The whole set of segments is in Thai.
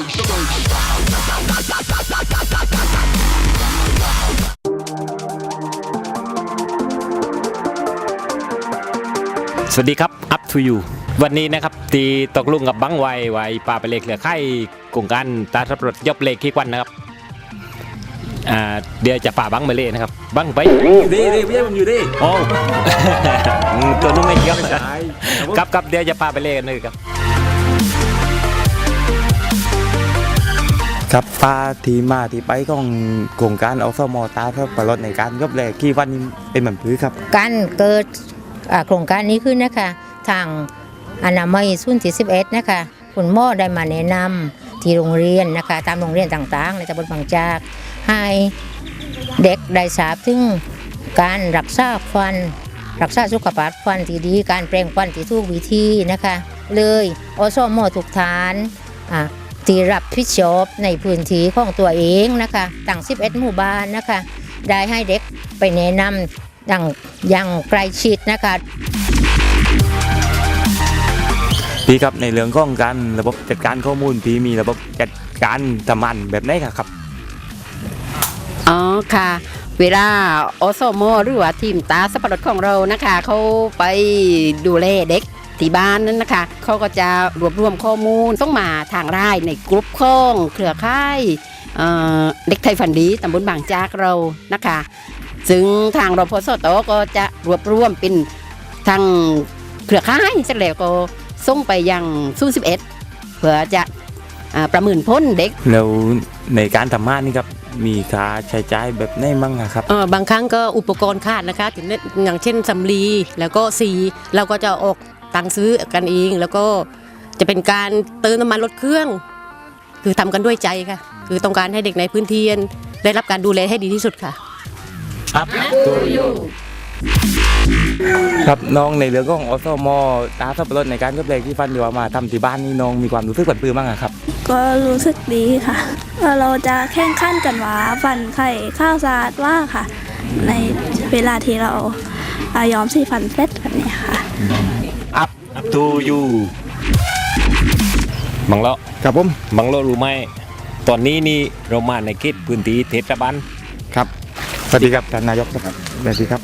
สวัสดีครับ up to you วันนี้นะครับตีตกลุงกับบังไวไวปลาไปเลขเหลือไข่กลุ่มการตาทับรถยบเลขขี้ควันนะครับอ่าเดี๋ยวจะป่าบังมาเล่นะครับ บังไปอยู่ดิดิพี่ผมอยู่ดิโอ้อืมตัวนู้นไม่เกี่ยวใช่ครับครับเดี๋ยวจะป่าไปเล่กันเลยครับ ครับปลาที่มาที่ไปของโครงการอสมตาเพื่อประลดในการยบแลกี่วันนี้เป็นเหมือนพื้นครับ การเกิดโครงการนี้ขึ้นนะคะ ทางอนามัยสุนที่11นะคะคุณหมอได้มาแนะนำที่โรงเรียนนะคะ ตามโรงเรียนต่างๆในตำบลบางจากให้เด็กได้ทราบถึงการรักษาฟัน รักษาสุขภาพฟันที่ดีการแปรงฟันที่ถูกวิธีนะคะ เลยอสมอทุกฐานอ่า ที่รับผิดชอบในพื้นที่ของตัวเองนะคะต่าง11หมู่บ้านนะคะ ได้ให้เด็กไปแนะนำอย่างอย่างใกล้ชิดนะคะพี่ครับในเรื่องของการระบบจัดการข้อมูลพี่มีระบบจัดการทำมันแบบไหนครับอ๋อค่ะ เวลาอสมหรือว่าทีมตาสับปะรดของเรานะคะ เขาไปดูแลเด็ก ที่บ้านนั้นนะคะเขาก็จะรวบรวมข้อมูลต้องมาทางไลน์ในกลุ่มข้องเครือข่ายเอ่อเด็กไทยฝันดีตำบลบางจากเรานะคะซึ่งทางรพสตก็จะรวบรวมเป็นทางเครือข่ายเสร็จแล้วก็ส่งไปยังศูนย์สิบเอ็ดเพื่อจะอ่าประเมินพ้นเด็กแล้วในการทำมันนี่ครับมีค่าใช้จ่ายแบบไหนมั่งอะครับเออบางครั้งก็อุปกรณ์ขาดนะคะถึงอย่างเช่นสำลีแล้วก็สีเราก็จะออก ตังค์ซื้อกันเอง แล้วก็จะเป็นการเติมน้ำมันรถเครื่อง คือทำกันด้วยใจค่ะ คือต้องการให้เด็กในพื้นที่ได้รับการดูแลให้ดีที่สุดค่ะครับน้องในเรื่องของอสมตาสับปะรดในการยบแลที่ฟันเดียวามาทำที่บ้านนี่น้องมีความรู้สึกผันปื้มบ้างอะครับ ก็รู้สึกดีค่ะว่าเราจะแข่งขันกันว่าฟันไข่ข้าวสะอาดว่าค่ะ ในเวลาที่เราอายอมสีฟันเสร็จแบบเนี้ยค่ะ up to you บังเลาะครับผมบังเลาะรู้ไหมตอนนี้นี่เรามาในเขตพื้นที่เทศบาลครับสวัสดีครับท่านนายกครับสวัสดีครับ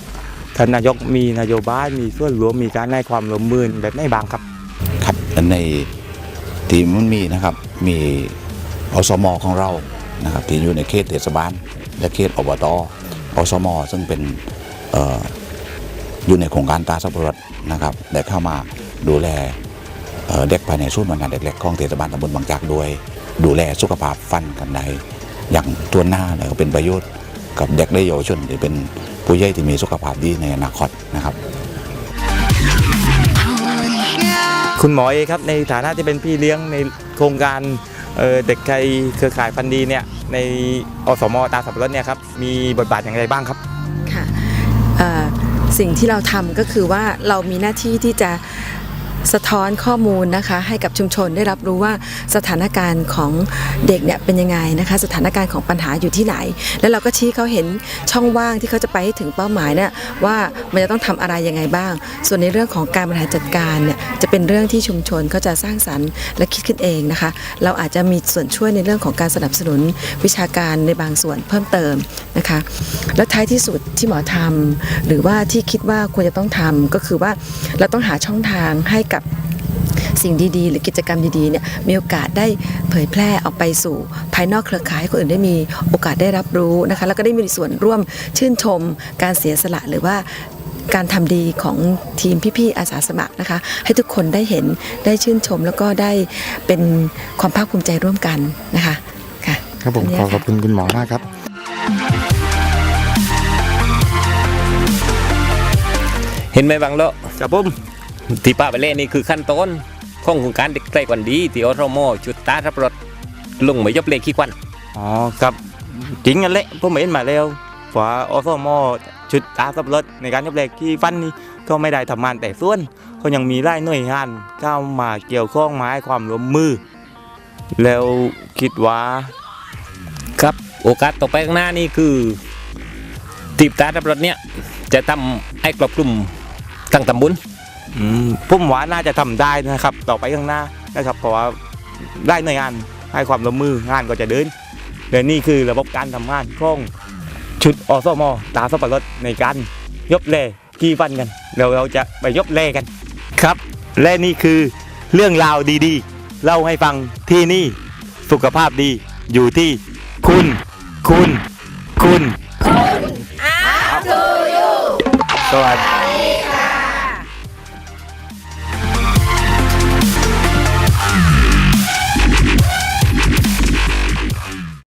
ท่านนายกมีนโยบายมีส่วนรวมมีการให้ความร่วมมือแบบไหนบ้างครับ ครับในทีมมันมีนะครับ มีอสมของเรานะครับที่อยู่ในเขตเทศบาลและเขตอบตอสมซึ่งเป็นเอ่ออยู่ในโครงการตาสับปะรดนะครับได้เข้ามา ดูแลเอ่อเด็กภายในศูนย์บริการเด็กเล็กของเทศบาลตำบลบางจากด้วย ดูแลสุขภาพฟันกันได้อย่างตัวหน้าเนี่ยก็เป็นประโยชน์กับเด็กและเยาวชนที่เป็นผู้ใหญ่ที่มีสุขภาพดีในอนาคตนะครับ คุณหมอเอครับในฐานะที่เป็นพี่เลี้ยงในโครงการเอ่อเด็กไทยเครือข่ายฟันดีเนี่ยในอสมตาสับปะรดเนี่ยครับมีบทบาทอย่างไรบ้างครับค่ะเอ่อสิ่งที่เราทำก็คือว่าเรามีหน้าที่ที่จะ สะท้อนข้อมูลนะคะให้กับชุมชนได้รับรู้ว่าสถานการณ์ของเด็กเนี่ยเป็นยังไงนะคะสถานการณ์ของปัญหาอยู่ที่ไหน แล้วเราก็ชี้เขาเห็นช่องว่างที่เขาจะไปให้ถึงเป้าหมายเนี่ยว่ามันจะต้องทำอะไรยังไงบ้าง ส่วนในเรื่องของการบริหารจัดการเนี่ยจะเป็นเรื่องที่ชุมชนเขาจะสร้างสรรค์และคิดขึ้นเองนะคะ เราอาจจะมีส่วนช่วยในเรื่องของการสนับสนุนวิชาการในบางส่วนเพิ่มเติมนะคะ แล้วท้ายที่สุดที่หมอทำหรือว่าที่คิดว่าควรจะต้องทำก็คือว่าเราต้องหาช่องทางให้กับสิ่งดีๆ หรือกิจกรรมดีๆเนี่ยมีโอกาสได้เผยแพร่ออกไปสู่ภายนอกเครือข่ายให้คนอื่นได้มีโอกาสได้รับรู้นะคะแล้วก็ได้มีส่วนร่วมชื่นชม การเสียสละหรือว่าการทำดีของทีมพี่ๆอาสาสมัครนะคะ ให้ทุกคนได้เห็นได้ชื่นชม แล้วก็ได้เป็นความภาคภูมิใจร่วมกันนะคะค่ะครับผมอันเนี้ขยอขอบคุณคุณหมอมากครับเห็นไหมบังเลาะครับผม ที่ป้าไปเล่นี่คือขั้นต้นของโครงการเด็กไกลกวันดีที่อสมจุดตาทับรถลงมายบเลขขี้ควันอ๋อครับจริงกันเละผมเห็นมาแล้วว่าอสมชุดตาสับปะรดในการยบแลที่ฟันนี่ก็ไม่ได้ทำงานแต่ส่วนเขายังมีไล่หน่วยงานเข้ามาเกี่ยวข้องมาให้ความร่วมมือ แล้วคิดว่าครับโอกาสต่อไปข้างหน้านี่คือตีบตาทับรถเนี่ยจะทำให้ครอบคลุมทั้งตำบล อืมผมว่าน่าจะทำได้นะครับ ต่อไปข้างหน้านะครับ เพราะว่าได้หน่วยงานให้ความร่วมมืองานก็จะเดินและนี่คือระบบการทำงานของชุดอสมตาสับปะรดในการยบแลกี่ฟันกันเดี๋ยวเราจะไปยบแลกันครับ และนี่คือเรื่องราวดีๆ เล่าให้ฟังที่นี่สุขภาพดีอยู่ที่คุณ คุณ คุณคุณสวัสดี